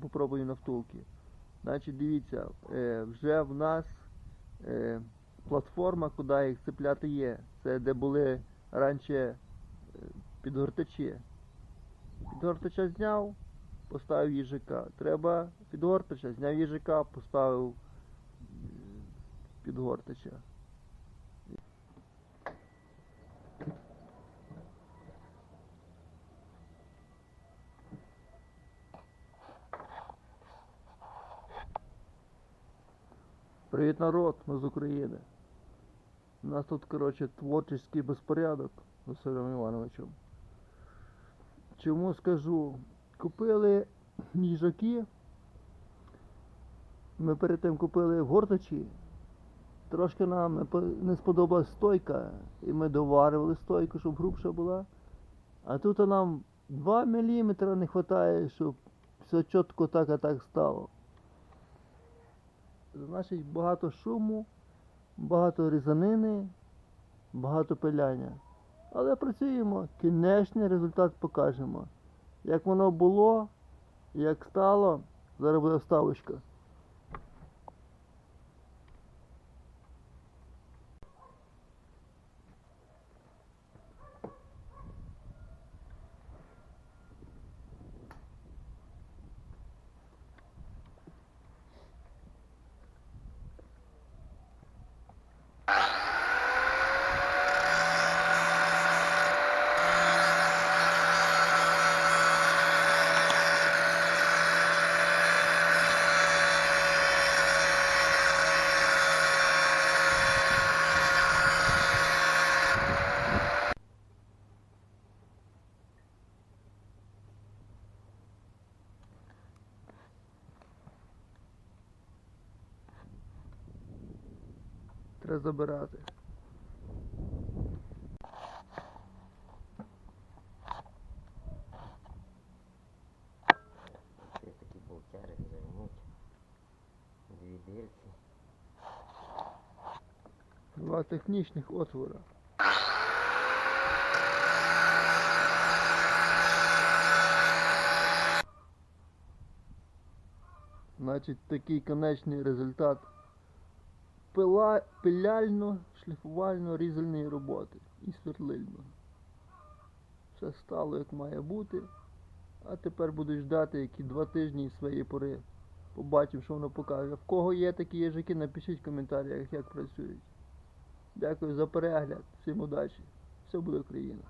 попробую на втулки. Значить, дивіться, е, вже в нас е, платформа, куди їх цепляти є. Це де були раніше е, підгортачі. Підгортача зняв, поставив їжака. Треба підгортача, зняв їжака, поставив підгортача. Привіт, народ, ми з України. У нас тут, коротше, творчий безпорядок з Василем Івановичем. Чому скажу? Купили їжаки. Ми перед тим купили в Гортачі. Трошки нам не сподобалась стойка, і ми доварювали стойку, щоб грубша була. А тут нам 2 мм не вистачає, щоб все чітко так і так стало. Значить, багато шуму, багато різанини, багато пиляння. Але працюємо, кінечний результат покажемо. Як воно було, як стало, зараз буде вставочка. Треба забирати. Такі займуть. Дві дирки. Два технічних отвора. Значить, такий конечний результат пила, пиляльно, шліфувально різальної роботи і сверлильно. Все стало як має бути. А тепер буду ждати які два тижні своєї пори. Побачимо, що воно покаже. В кого є такі їжаки, напишіть в коментарях, як працюють. Дякую за перегляд. Всім удачі. Все буде Україна.